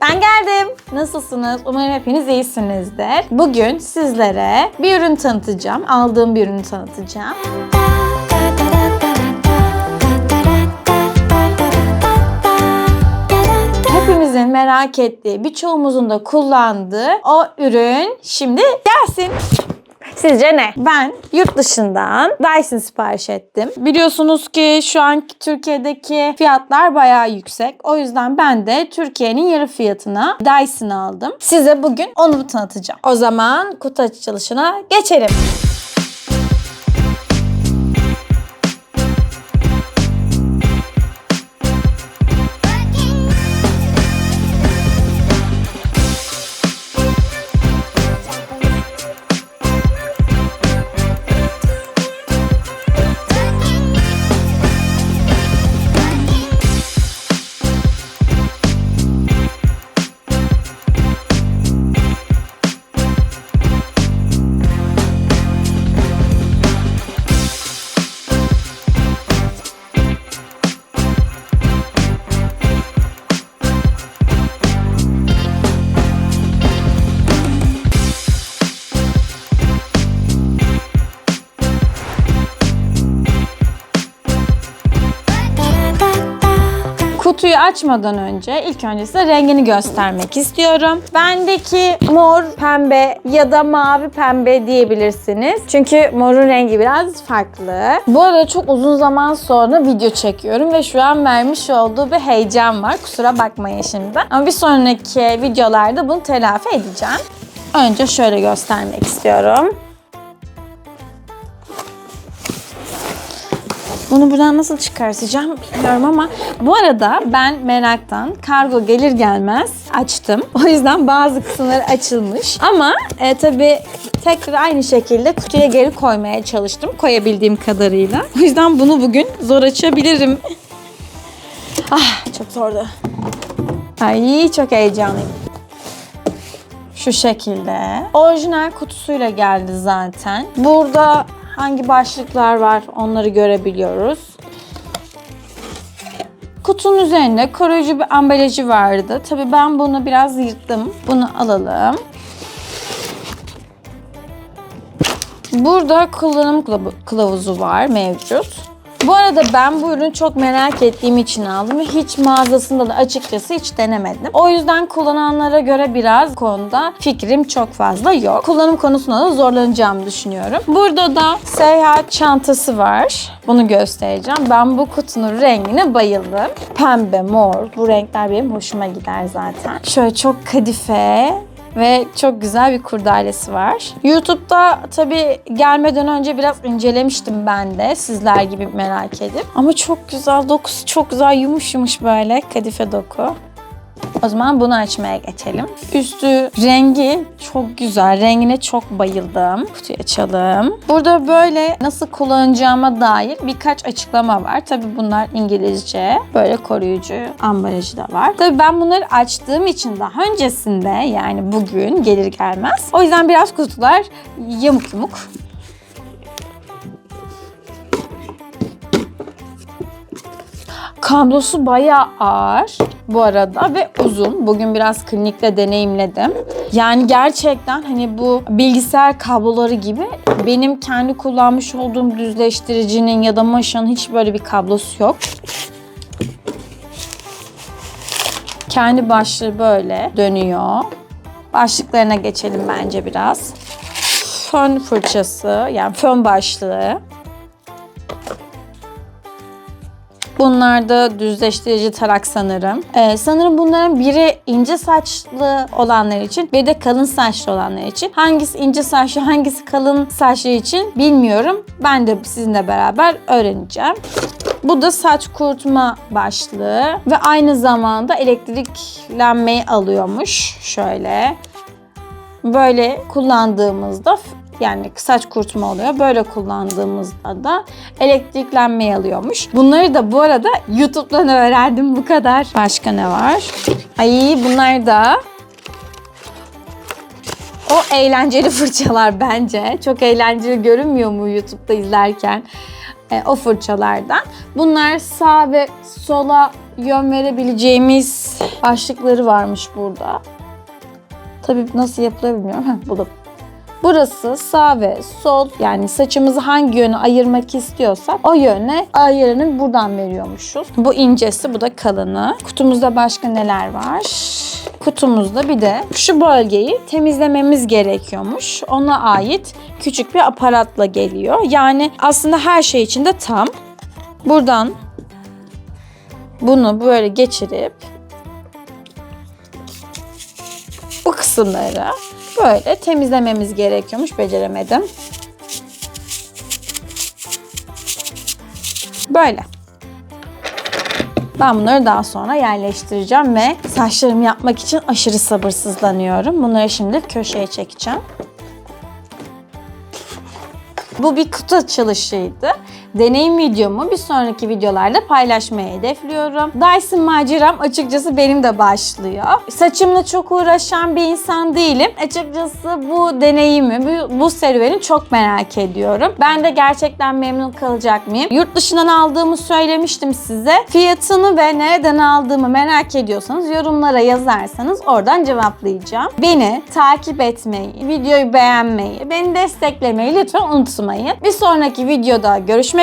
Ben geldim. Nasılsınız? Umarım hepiniz iyisinizdir. Bugün sizlere bir ürün tanıtacağım. Aldığım bir ürünü tanıtacağım. Hepimizin merak ettiği, birçoğumuzun da kullandığı o ürün şimdi gelsin. Sizce ne? Ben yurt dışından Dyson sipariş ettim. Biliyorsunuz ki şu anki Türkiye'deki fiyatlar bayağı yüksek. O yüzden ben de Türkiye'nin yarı fiyatına Dyson aldım. Size bugün onu tanıtacağım. O zaman kutu açılışına geçelim. Kutuyu açmadan önce ilk önce size rengini göstermek istiyorum. Bendeki mor pembe ya da mavi pembe diyebilirsiniz. Çünkü morun rengi biraz farklı. Bu arada çok uzun zaman sonra video çekiyorum ve şu an vermiş olduğu bir heyecan var. Kusura bakmayın şimdi. Ama bir sonraki videolarda bunu telafi edeceğim. Önce şöyle göstermek istiyorum. Bunu buradan nasıl çıkartacağım bilmiyorum ama bu arada ben meraktan kargo gelir gelmez açtım. O yüzden bazı kısımları açılmış. Ama e, tabii tekrar aynı şekilde kutuya geri koymaya çalıştım koyabildiğim kadarıyla. O yüzden bunu bugün zor açabilirim. Ah çok zordu. Ay çok heyecanlıyım. Şu şekilde. Orijinal kutusuyla geldi zaten. Burada hangi başlıklar var onları görebiliyoruz. Kutunun üzerinde koruyucu bir ambalajı vardı. Tabii ben bunu biraz yırttım. Bunu alalım. Burada kullanım kılavu- kılavuzu var mevcut. Bu arada ben bu ürünü çok merak ettiğim için aldım hiç mağazasında da açıkçası hiç denemedim. O yüzden kullananlara göre biraz konuda fikrim çok fazla yok. Kullanım konusunda da zorlanacağımı düşünüyorum. Burada da seyahat çantası var. Bunu göstereceğim. Ben bu kutunun rengine bayıldım. Pembe, mor. Bu renkler benim hoşuma gider zaten. Şöyle çok kadife ve çok güzel bir kurdalesi var. YouTube'da tabii gelmeden önce biraz incelemiştim ben de sizler gibi merak edip. Ama çok güzel dokusu çok güzel yumuş yumuş böyle kadife doku. O zaman bunu açmaya geçelim. Üstü rengi çok güzel. Rengine çok bayıldım. Kutuyu açalım. Burada böyle nasıl kullanacağıma dair birkaç açıklama var. Tabii bunlar İngilizce. Böyle koruyucu ambalajı da var. Tabii ben bunları açtığım için daha öncesinde yani bugün gelir gelmez. O yüzden biraz kutular yamuk yumuk. Kablosu bayağı ağır bu arada ve uzun. Bugün biraz klinikte deneyimledim. Yani gerçekten hani bu bilgisayar kabloları gibi benim kendi kullanmış olduğum düzleştiricinin ya da maşanın hiç böyle bir kablosu yok. Kendi başlığı böyle dönüyor. Başlıklarına geçelim bence biraz. Fön fırçası yani fön başlığı. Bunlar da düzleştirici tarak sanırım. Ee, sanırım bunların biri ince saçlı olanlar için, bir de kalın saçlı olanlar için. Hangisi ince saçlı, hangisi kalın saçlı için bilmiyorum. Ben de sizinle beraber öğreneceğim. Bu da saç kurutma başlığı ve aynı zamanda elektriklenmeyi alıyormuş. Şöyle. Böyle kullandığımızda yani saç kurutma oluyor. Böyle kullandığımızda da elektriklenmeyi alıyormuş. Bunları da bu arada YouTube'dan öğrendim bu kadar. Başka ne var? Ay bunlar da o eğlenceli fırçalar bence. Çok eğlenceli görünmüyor mu YouTube'da izlerken? E, o fırçalardan. Bunlar sağ ve sola yön verebileceğimiz başlıkları varmış burada. Tabii nasıl yapılır bilmiyorum. Buldum. Burası sağ ve sol yani saçımızı hangi yöne ayırmak istiyorsak o yöne ayarını buradan veriyormuşuz. Bu incesi bu da kalını. Kutumuzda başka neler var? Kutumuzda bir de şu bölgeyi temizlememiz gerekiyormuş. Ona ait küçük bir aparatla geliyor. Yani aslında her şey içinde tam. Buradan bunu böyle geçirip kısımları böyle temizlememiz gerekiyormuş. Beceremedim. Böyle. Ben bunları daha sonra yerleştireceğim ve saçlarımı yapmak için aşırı sabırsızlanıyorum. Bunları şimdi köşeye çekeceğim. Bu bir kutu açılışıydı. Deneyim videomu bir sonraki videolarda paylaşmayı hedefliyorum. Dyson maceram açıkçası benim de başlıyor. Saçımla çok uğraşan bir insan değilim. Açıkçası bu deneyimi, bu, bu serüveni çok merak ediyorum. Ben de gerçekten memnun kalacak mıyım? Yurt dışından aldığımı söylemiştim size. Fiyatını ve nereden aldığımı merak ediyorsanız yorumlara yazarsanız oradan cevaplayacağım. Beni takip etmeyi, videoyu beğenmeyi, beni desteklemeyi lütfen unutmayın. Bir sonraki videoda